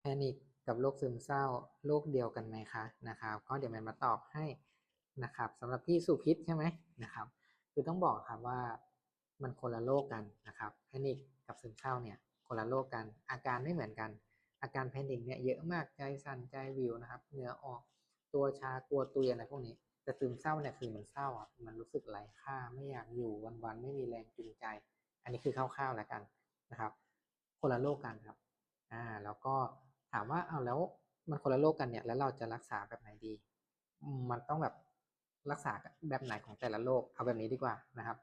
แพนิคกับโรคซึมเศร้าโรคเดียวกันไหมคะนะครับก็เดี๋ยวแมนมาตอบให้นะครับสำหรับพี่สุพิษใช่ไหมนะครับ คือต้องบอกครับว่ามันคนละโรคกันนะครับแพนิคกับซึมเศร้าเนี่ยคนละโรคกัน อาการไม่เหมือนกัน อาการแพนิคเนี่ยเยอะมากใจสั่นใจวิวนะครับเหงื่อออกตัวชากลัวตุยอะไรพวกนี้ แต่ซึมเศร้าเนี่ยคือมันเศร้าอะมันรู้สึกไร้ค่าไม่อยากอยู่วันๆไม่มีแรงจูงใจ อันนี้คือคร่าวๆแล้วกันนะครับ คนละโรคกันครับอ่าแล้วก็ ถามว่าเอาแล้วมันคนละโรคกันเนี่ย แล้วเราจะรักษาแบบไหนดี มันต้องแบบรักษาแบบไหนของแต่ละโรคเอาแบบนี้ดีกว่านะครับ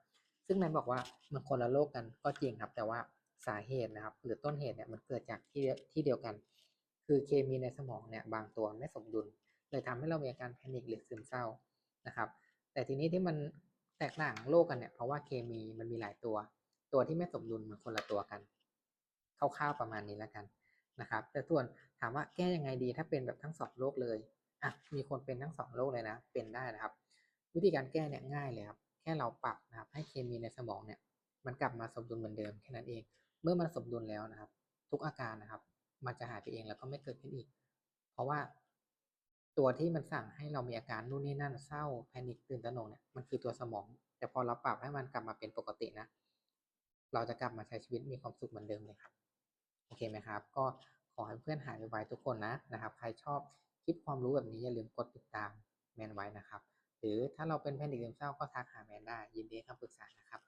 ซึ่งแมนบอกว่ามันคนละโรคกันก็จริงครับ แต่ว่าสาเหตุนะครับ หรือต้นเหตุเนี่ยมันเกิดจากที่ที่เดียวกัน คือเคมีในสมองเนี่ยบางตัวไม่สมดุล เลยทำให้เรามีอาการแพนิคหรือซึมเศร้านะครับ แต่ทีนี้ที่มันแตกต่างโรคกันเนี่ยเพราะว่าเคมีมันมีหลายตัว ตัวที่ไม่สมดุลมันคนละตัวกันคร่าวๆประมาณนี้แล้วกัน นะครับ แต่ส่วนถามว่าแก้ยังไงดีถ้าเป็นแบบทั้งสองโรคเลยอะมีคนเป็นทั้งสองโรคเลยนะ เป็นได้นะครับ วิธีการแก้เนี่ยง่ายเลยครับ แค่เราปรับนะครับให้เคมีในสมองเนี่ยมันกลับมาสมดุลเหมือนเดิมแค่นั้นเอง เมื่อมันสมดุลแล้วนะครับ ทุกอาการนะครับ มันจะหายไปเองแล้วก็ไม่เกิดขึ้นอีก เพราะว่าตัวที่มันสั่งให้เรามีอาการนู่นนี่นั่นเศร้าแพนิคตื่นตระหนกเนี่ยมันคือตัวสมอง แต่พอเราปรับให้มันกลับมาเป็นปกตินะ เราจะกลับมาใช้ชีวิตมีความสุขเหมือนเดิมเลยครับ เคไหมครับ ก็ขอให้เพื่อนหายไวๆทุกคนนะนะครับ ใครชอบคลิปความรู้แบบนี้อย่าลืมกดติดตามแมนไว้นะครับ หรือถ้าเราเป็นแพนิกซึมเศร้าก็ทักหาแมนได้ยินดีให้คำปรึกษานะครับ